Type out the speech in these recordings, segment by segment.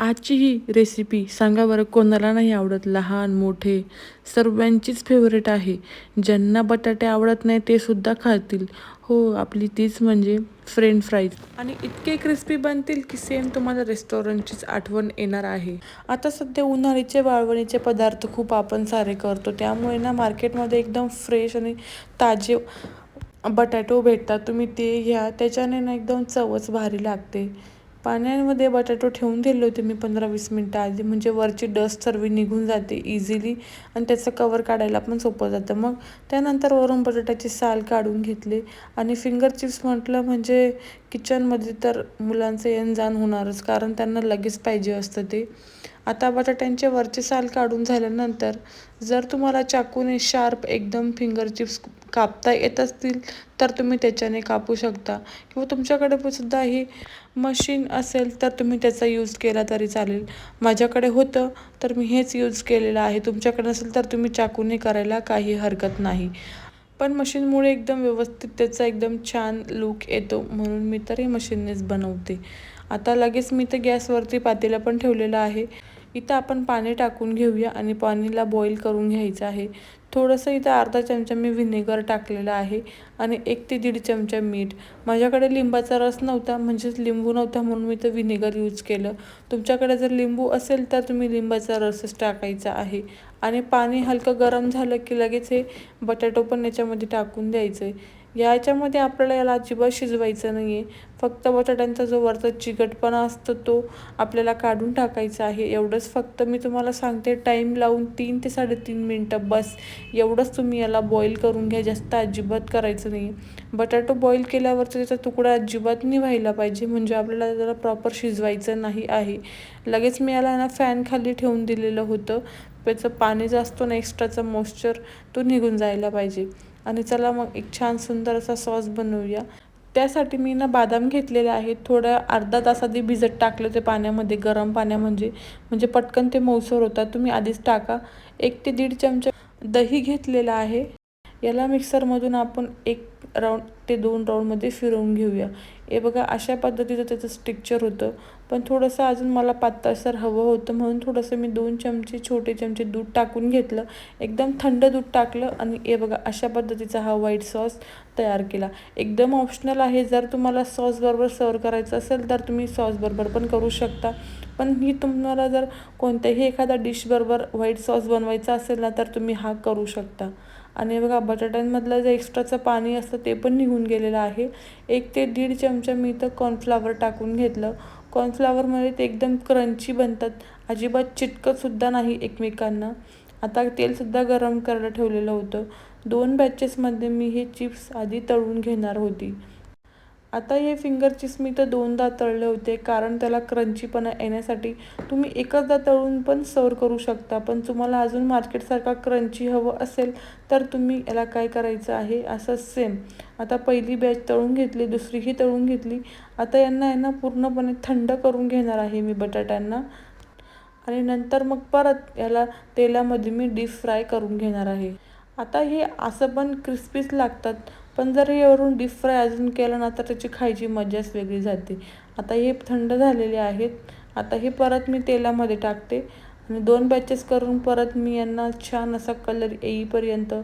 आजची ही रेसिपी सांगा बरं कोणाला नाही आवडत? लहान मोठे सर्वांचीच फेवरेट आहे. ज्यांना बटाटे आवडत नाही ते सुद्धा खातील. हो आपली तीच म्हणजे फ्रेंच फ्राईज आणि इतके क्रिस्पी बनतील की सेम तुम्हाला रेस्टॉरंटचीच आठवण येणार आहे. आता सध्या उन्हाळीचे वाळवणीचे पदार्थ खूप आपण सारे करतो. त्यामुळे ना मार्केटमध्ये एकदम फ्रेश आणि ताजे बटाटो भेटतात. तुम्ही ते घ्या. त्याच्याने ना एकदम चवच भारी लागते. पाण्यामध्ये बटाटो ठेवून दिले होते मी पंधरा वीस मिनटं आधी. म्हणजे वरची डस्ट सर्व निघून जाते इझिली आणि त्याचं कवर काढायला पण सोपं जातं. मग त्यानंतर वरून बटाट्याची साल काढून घेतले आणि फिंगर चिप्स म्हटलं म्हणजे किचनमध्ये तर मुलांचं येण जाण होणारच कारण त्यांना लगेच पाहिजे असतं ते. आता बटाट्यांचे वरचे साल काढून झाल्यानंतर जर तुम्हाला चाकूने शार्प एकदम फिंगर चिप्स कापता येत असतील तर तुम्ही त्याच्याने कापू शकता. किंवा तुमच्याकडे पण सुद्धा ही मशीन असेल तर तुम्ही त्याचा यूज केला तरी चालेल. माझ्याकडे होतं तर मी हेच यूज केलेलं आहे. तुमच्याकडे नसेल तर तुम्ही चाकूने करायला काही हरकत नाही. पण मशीनमुळे एकदम व्यवस्थित त्याचा एकदम छान लूक येतो. म्हणून मी तर हे मशीननेच बनवते. आता लगेच मी तर गॅसवरती पातेला पण ठेवलेलं आहे. इथं आपण पाणी टाकून घेऊया आणि पाणीला बॉईल करून घ्यायचं आहे. थोडंसं इथं अर्धा चमचा मी व्हिनेगर टाकलेला आहे आणि एक ते दीड चमचा मीठ. माझ्याकडे लिंबाचा रस नव्हता म्हणजेच लिंबू नव्हता म्हणून मी तर व्हिनेगर यूज केलं. तुमच्याकडे जर लिंबू असेल तर तुम्ही लिंबाचा रसच टाकायचा आहे. आणि पाणी हलकं गरम झालं की लगेच हे बटाटो पण याच्यामध्ये टाकून द्यायचं आहे या याच्यामध्ये आपल्याला याला अजिबात शिजवायचं नाही आहे फक्त बटाट्यांचा जो वरचा चिकटपणा असतो तो आपल्याला काढून टाकायचा आहे. एवढंच फक्त मी तुम्हाला सांगते टाईम लावून तीन ते साडेतीन मिनटं बस. एवढंच तुम्ही याला बॉईल करून घ्या जास्त अजिबात करायचं नाही बटाटो बॉईल केल्यावरचा त्याचा तुकडा अजिबात नाही व्हायला पाहिजे म्हणजे आपल्याला त्याला प्रॉपर शिजवायचं नाही आहे. लगेच मी याला ना फॅन खाली ठेवून दिलेलं होतं. त्याचं पाणी जो असतो ना एक्स्ट्राचा मॉइश्चर तो निघून जायला पाहिजे. आणि चला मग एक छान सुंदर असा सॉस बनवूया. त्यासाठी मी ना बदाम घेतलेले आहेत. थोड्या अर्धा तास आधी भिजत टाकले ते पाण्यामध्ये गरम पाण्या म्हणजे म्हणजे पटकन ते मौसर होतात. तुम्ही आधीच टाका. एक ते दीड चमचा दही घेतलेला आहे. याला मिक्सरमधून आपण एक राऊंड ते दोन राऊंडमध्ये फिरवून घेऊया. हे बघा अशा पद्धतीचं त्याचं स्ट्रिक्चर होतं. पण थोडंसं अजून मला पातळसर हवं होतं म्हणून थोडंसं मी दोन चमचे छोटे चमचे दूध टाकून घेतलं. एकदम थंड दूध टाकलं आणि हे बघा अशा पद्धतीचा हा व्हाईट सॉस तयार केला. एकदम ऑप्शनल आहे जर तुम्हाला सॉसबरोबर सर्व करायचं असेल तर तुम्ही सॉसबरोबर पण करू शकता. पण ही तुम्हाला जर कोणत्याही एखादा डिशबरोबर व्हाईट सॉस बनवायचा असेल ना तर तुम्ही हा करू शकता. आणि बघा बटाट्यांमधलं जे एक्स्ट्राचं पाणी असतं ते पण निघून गेलेलं आहे. एक ते दीड चमचा मी इथं कॉर्नफ्लावर टाकून घेतलं. कॉर्नफ्लावरमध्ये ते एकदम क्रंची बनतात. अजिबात चिटकतसुद्धा नाही एकमेकांना. आता तेलसुद्धा गरम करायला ठेवलेलं होतं. दोन बॅचेसमध्ये मी हे चिप्स आधी तळून घेणार होती. आता हे फिंगर चिप्स मी तर दोनदा तळले होते कारण त्याला क्रंचीपणा येण्यासाठी तुम्ही एकचदा तळून पण सर्व करू शकता. पण तुम्हाला अजून मार्केटसारखा क्रंची हवं असेल तर तुम्ही याला काय करायचं आहे? असं सेम आता पहिली बॅच तळून घेतली दुसरीही तळून घेतली. आता यांना यांना पूर्णपणे थंड करून घेणार आहे मी बटाट्यांना. आणि नंतर मग परत याला तेलामध्ये मी डीप फ्राय करून घेणार आहे. आता हे असं पण क्रिस्पीच लागतात. पण जर यावरून वरून डीप फ्राय अजून केलं ना तर त्याची खायची मजाच वेगळी जाते. आता हे थंड झालेले आहेत. आता हे परत मी तेलामध्ये टाकते. आणि दोन बॅचेस करून परत मी यांना छान असा कलर येईपर्यंत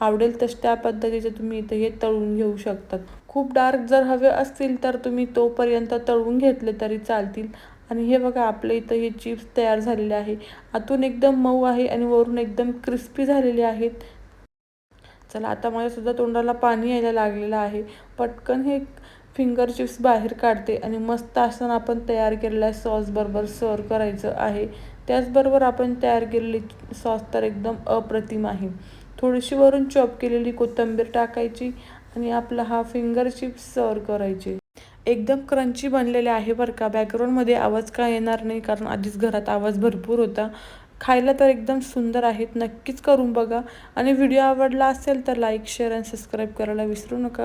आवडेल तसं त्या पद्धतीचे तुम्ही इथं हे तळून घेऊ शकतात. खूप डार्क जर हवे असतील तर तुम्ही तोपर्यंत तळून घेतले तरी चालतील. आणि हे बघा आपल्या इथं हे चिप्स तयार झालेले आहे. आतून एकदम मऊ आहे आणि वरून एकदम क्रिस्पी झालेले आहेत. चला आता माझ्यासुद्धा तोंडाला पाणी यायला लागलेलं आहे. पटकन हे फिंगर चिप्स बाहेर काढते आणि मस्त असं आपण तयार केलेल्या सॉसबरोबर सर्व करायचं आहे. त्याचबरोबर आपण तयार केलेली सॉस तर एकदम अप्रतिम आहे. थोडीशी वरून चॉप केलेली कोथिंबीर टाकायची आणि आपला हा फिंगर चिप्स सर्व करायचे. एकदम क्रंची बनलेले आहे बरं का. बॅकग्राऊंडमध्ये आवाज का येणार नाही? कारण आधीच घरात आवाज भरपूर होता. खायला तर एकदम सुंदर आहेत. नक्कीच करून बघा. आणि व्हिडिओ आवडला असेल तर लाईक शेअर आणि सबस्क्राईब करायला विसरू नका.